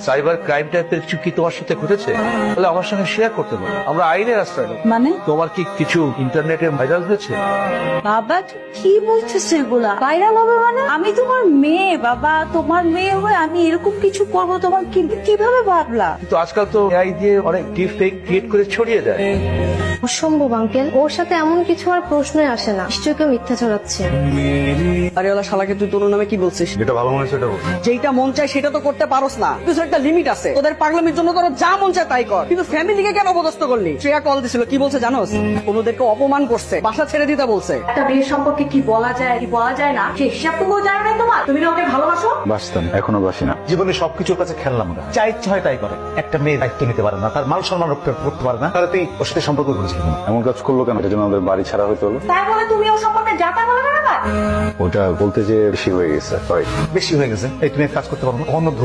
Cyber crime টাইপের কিছু কি তোমার সাথে ঘটেছে? তাহলে আমার সঙ্গে শেয়ার করতে পারো আমরা আইনের আশ্রয় নেব। মানে? তোমার কি কিছু ইন্টারনেটে ভাইরাল হয়েছে? বাবা কি বলছিস এগুলা? ভাইরাল হবে মানে? আমি তোমার মেয়ে বাবা তোমার মেয়ে হয়ে আমি এরকম কিছু করব তোমার কি- কীভাবে ভাবলা? কিন্তু আজকাল তো এআই দিয়ে অনেক ডিপ ফেক ক্রিয়েট করে ছড়িয়ে দেয়। অসম্ভব আঙ্কেল ওর সাথে এমন কিছু আর প্রশ্নই আসে না। নিশ্চয়ই কেউ মিথ্যা ছড়াচ্ছে। বাড়িওয়ালা শালাকে তুই তোর নামে কি বলছিস? যেটা ভালো মনে হচ্ছে সেটা বল। যেইটা মন চায় সেটা তো করতে পারোস না। কিছু একটা লিমিট আছে। তোদের পাগলামির জন্য তোরা যা মন চায় তাই কর। কিন্তু ফ্যামিলিকে কেন অপদস্থ করলি? শ্রেয়া কল দিছিল কি বলছে জানোস? ওদেরকে অপমান করছে বাসা ছেড়ে দিতে বলছে। একটা মেয়ের সম্পর্কে কি বলা যায় কি বলা যায় না সে হিসাবটুকু জানা নাই তোমার। তুমি না ওকে ভালোবাসো? বাসতাম এখনও বাসি না। জীবনে সবকিছুর কাছে খেললাম না। যা ইচ্ছা হয় তাই করে। একটা মেয়ে দায়িত্ব নিতে পারে না তার মান সম্মান রক্ষা করতে পারে না। তাহলে তুই ওর সাথে সম্পর্ক করেছিস কেন? এমন কাজ করল কেন? এটার জন্য আমাদের বাড়ি ছাড়া হইতে হলো। তাই বলে তুমি ওর সম্পর্কে যাতা বলা না ওটা বলতে যে বেশি হয়ে গেছে বেশি হয়ে গেছে। এই তুমি এক কাজ করতে পারো না। অন্য ধরে